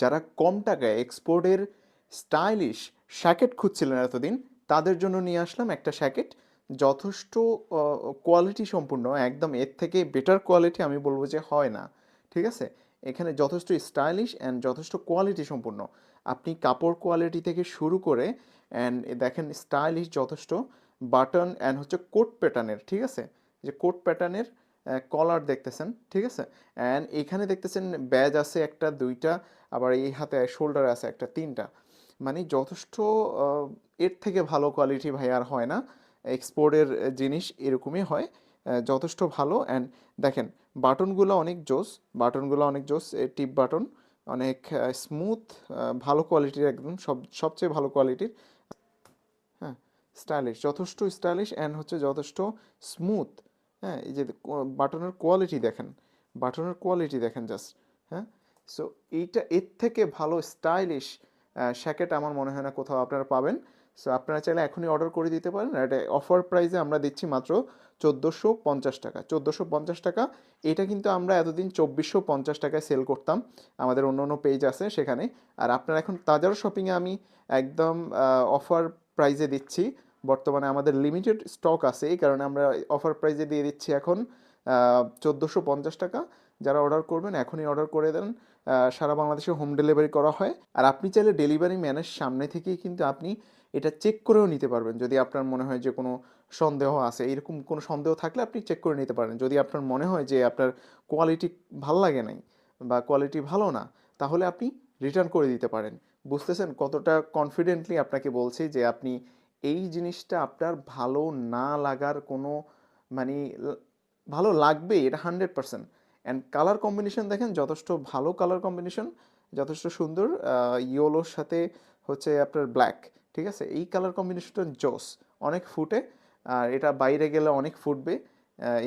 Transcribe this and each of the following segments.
যারা কম টাকায় এক্সপোর্টের স্টাইলিশ শ্যাকেট খুঁজছিলেন এতদিন, তাদের জন্য নিয়ে আসলাম একটা শ্যাকেট যথেষ্ট কোয়ালিটি সম্পূর্ণ, একদম এর থেকে বেটার কোয়ালিটি আমি বলব যে হয় না, ঠিক আছে? এখানে যথেষ্ট স্টাইলিশ অ্যান্ড যথেষ্ট কোয়ালিটি সম্পূর্ণ। আপনি কাপড় কোয়ালিটি থেকে শুরু করে অ্যান্ড দেখেন স্টাইলিশ যথেষ্ট বাটন অ্যান্ড হচ্ছে কোট প্যাটার্নের ঠিক আছে? যে কোট প্যাটার্নের কলার দেখতেছেন, ঠিক আছে? অ্যান্ড এখানে দেখতেছেন ব্যাজ আছে একটা, দুইটা, আবার এই হাতে শোল্ডার আছে একটা, তিনটা। মানে যথেষ্ট এর থেকে ভালো কোয়ালিটি ভাই আর হয় না। এক্সপোর্টের জিনিস এরকমই হয় যথেষ্ট ভালো। অ্যান্ড দেখেন বাটনগুলো অনেক জোস বাটনগুলো অনেক জোস টিপ বাটন অনেক স্মুথ ভালো কোয়ালিটির একদম, সব, সবচেয়ে ভালো কোয়ালিটির হ্যাঁ স্টাইলিশ যথেষ্ট স্টাইলিশ অ্যান্ড হচ্ছে যথেষ্ট স্মুথ হ্যাঁ এই যে বাটনের কোয়ালিটি দেখেন, বাটনের কোয়ালিটি দেখেন জাস্ট হ্যাঁ? সো এইটা এর থেকে ভালো স্টাইলিশ শ্যাকেট আমার মনে হয় না কোথাও আপনারা পাবেন। সো আপনারা চাইলে এখনই অর্ডার করে দিতে পারেন। এটা অফার প্রাইসে আমরা দিচ্ছি মাত্র চোদ্দোশো পঞ্চাশ টাকা। চোদ্দোশো পঞ্চাশ টাকা, এটা কিন্তু আমরা এতদিন চব্বিশশো পঞ্চাশ টাকায় সেল করতাম। আমাদের অন্য অন্য পেজ আছে সেখানে। আর আপনারা এখন তাজারও শপিংয়ে আমি একদম অফার প্রাইজে দিচ্ছি। বর্তমানে আমাদের লিমিটেড স্টক আছে, এই কারণে আমরা অফার প্রাইজে দিয়ে দিচ্ছি এখন চোদ্দোশো পঞ্চাশ টাকা। যারা অর্ডার করবেন, এখনই অর্ডার করে দেন। সারা বাংলাদেশে হোম ডেলিভারি করা হয়। আর আপনি চাইলে ডেলিভারি ম্যানের সামনে থেকেই কিন্তু আপনি এটা চেক করেও নিতে পারবেন। যদি আপনার মনে হয় যে কোনো সন্দেহ আছে, এরকম কোনো সন্দেহ থাকলে আপনি চেক করে নিতে পারেন। যদি আপনার মনে হয় যে আপনার কোয়ালিটি ভালো লাগে নাই বা কোয়ালিটি ভালো না, তাহলে আপনি রিটার্ন করে দিতে পারেন। বুঝতেছেন কতটা কনফিডেন্টলি আপনাকে বলছি যে আপনি এই জিনিসটা আপনার ভালো না লাগার কোনো মানে ভালো লাগবে, এটা hundred percent and colour combination দেখেন, যথেষ্ট ভালো কালার কম্বিনেশন যথেষ্ট সুন্দর ইয়োলোর সাথে হচ্ছে আপনার ব্ল্যাক ঠিক আছে? এই কালার কম্বিনেশনটা জোস, অনেক ফুটে, আর এটা বাইরে গেলে অনেক ফুটবে।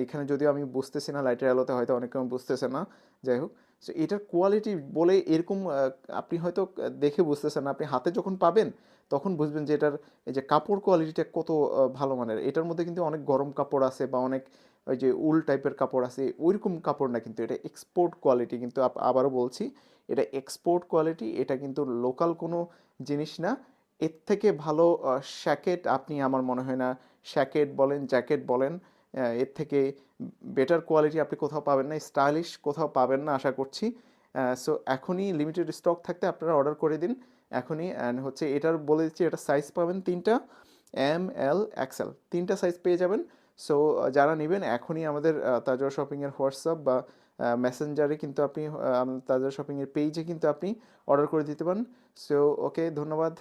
এখানে যদিও আমি বুঝতেছি না লাইটের আলোতে হয়তো অনেকে বুঝতেছে না, যাই হোক। সো এটার কোয়ালিটি বলে এরকম আপনি হয়তো দেখে বুঝতেছেন আপনি হাতে যখন পাবেন, তখন বুঝবেন যে এটার, এই যে কাপড় কোয়ালিটিটা কত ভালো মানের। এটার মধ্যে কিন্তু অনেক গরম কাপড় আছে বা অনেক, ওই যে উল টাইপের কাপড় আছে, ওইরকম কাপড় না কিন্তু। এটা এক্সপোর্ট কোয়ালিটি কিন্তু আবারও বলছি, এটা এক্সপোর্ট কোয়ালিটি এটা কিন্তু লোকাল কোনো জিনিস না। এর থেকে ভালো শ্যাকেট আপনি, আমার মনে হয় না শ্যাকেট বলেন জ্যাকেট বলেন এর থেকে বেটার কোয়ালিটি আপনি কোথাও পাবেন না স্টাইলিশ কোথাও পাবেন না আশা করছি। সো এখনই লিমিটেড স্টক থাকতে আপনারা অর্ডার করে দিন। এখনই অ্যান্ড হচ্ছে এটার বলে দিচ্ছি, এটা সাইজ পাবেন তিনটা এম এল এক্সেল তিনটা সাইজ পেয়ে যাবেন। সো যারা নেবেন, এখনই আমাদের তাজা শপিংয়ের হোয়াটসঅ্যাপ বা মেসেঞ্জারে কিন্তু আপনি তাজা শপিংয়ের পেজে কিন্তু আপনি অর্ডার করে দিতে পারেন। সো ওকে ধন্যবাদ।